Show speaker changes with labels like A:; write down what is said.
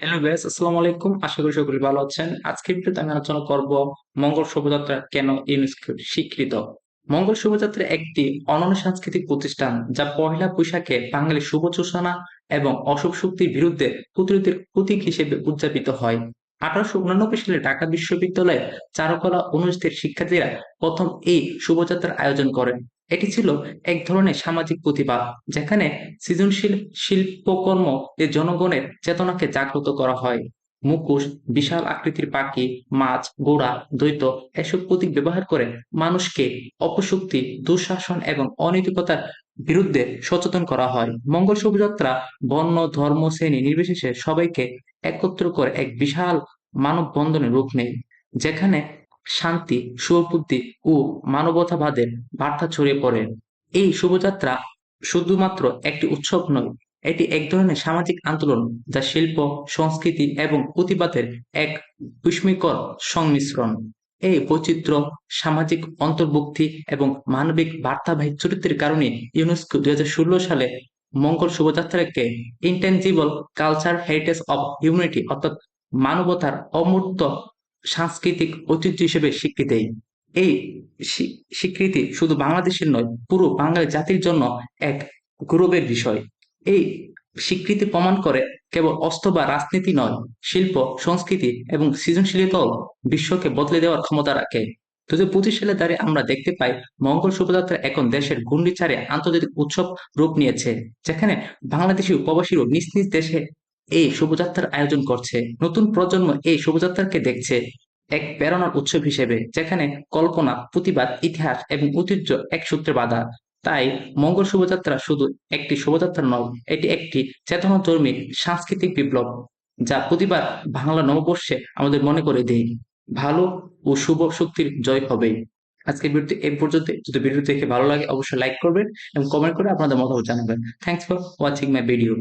A: Hello guys আসসালামু আলাইকুম। আশা করি সকলে ভালো আছেন। আজকের ভিডিওতে আমি আলোচনা করব মঙ্গল শোভাযাত্রা কেন ইউনেস্কো স্বীকৃত? মঙ্গল শোভাযাত্রা একটি অনন্য সাংস্কৃতিক প্রতিষ্ঠান যা পহেলা বৈশাখে বাঙালি শুভ সূচনা এবং অশুভ শক্তির বিরুদ্ধে প্রতিরোধের প্রতীক হিসেবে উদযাপিত হয়। আঠারোশো উনানব্বই সালে ঢাকা বিশ্ববিদ্যালয়ে চারুকলা অনুষদের শিক্ষার্থীরা প্রথম এই শোভাযাত্রার আয়োজন করেন। এটি ছিল এক ধরনের সামাজিক প্রতিবাদ, যেখানে সৃজনশীল শিল্পকর্ম এ জনগণের চেতনাকে জাগ্রত করা হয়। মুখোশ, বিশাল আকৃতির পাখি, মাছ গোড়া দ্বৈত এসব প্রতীক ব্যবহার করে মানুষকে অপশক্তি, দুঃশাসন এবং অনৈতিকতার বিরুদ্ধে সচেতন করা হয়। মঙ্গল শোভাযাত্রা বর্ণ ধর্ম, শ্রেণি নির্বিশেষে সবাইকে একত্র করে এক বিশাল মানববন্ধনের রূপ নেয়, যেখানে শান্তি সুবুদ্ধি ও মানবতাবাদের বার্তা ছড়িয়ে পড়ে। এই শুভযাত্রা শুধুমাত্র একটি উৎসব নয়, এটি এক ধরনের সামাজিক আন্দোলন যা শিল্প, সংস্কৃতি এবং প্রতিবাদের এক বিস্ময়কর সংমিশ্রণ। এই বৈচিত্র্য, সামাজিক অন্তর্ভুক্তি এবং মানবিক বার্তাবাহী চরিত্রের কারণে ইউনেস্কো দুই হাজার ষোলো সালে মঙ্গল শোভাযাত্রাকে intangible culture heritage of humanity অর্থাৎ মানবতার অমূর্ত সাংস্কৃতিক ঐতিহ্য হিসেবে স্বীকৃতি এই স্বীকৃতি শুধু বাংলাদেশের নয়, পুরো বাঙালি জাতির জন্য এক গৌরবের বিষয়। এই স্বীকৃতি প্রমাণ করে কেবল অস্ত্র বা রাজনীতি নয়, শিল্প, সংস্কৃতি এবং সৃজনশীলতাও বিশ্বকে বদলে দেওয়ার ক্ষমতা রাখে। দু হাজার পঁচিশ সালে দাঁড়িয়ে আমরা দেখতে পাই মঙ্গল শোভাযাত্রা এখন দেশের গুন্ডি ছাড়ে আন্তর্জাতিক উৎসব রূপ নিয়েছে, যেখানে বাংলাদেশি প্রবাসীও নিজ নিজ দেশে এই শোভাযাত্রার আয়োজন করছে। নতুন প্রজন্ম এই শোভাযাত্রাকে দেখছে এক প্রেরণার উৎসব হিসেবে, যেখানে কল্পনা, প্রতিবাদ, ইতিহাস এবং ঐতিহ্য এক সূত্রে বাঁধা। তাই মঙ্গল শোভাযাত্রা শুধু একটি শোভাযাত্রা নয়, এটি একটি চেতনাধর্মী, সাংস্কৃতিক বিপ্লব, যা প্রতিবার বাংলা নববর্ষে আমাদের মনে করে দেয়, ভালো ও শুভ শক্তির জয় হবে। আজকের ভিডিওতে এই পর্যন্ত। যদি ভিডিও দেখে ভালো লাগে, অবশ্যই লাইক করবেন এবং কমেন্ট করে আপনাদের মতামত জানাবেন। Thanks for watching my video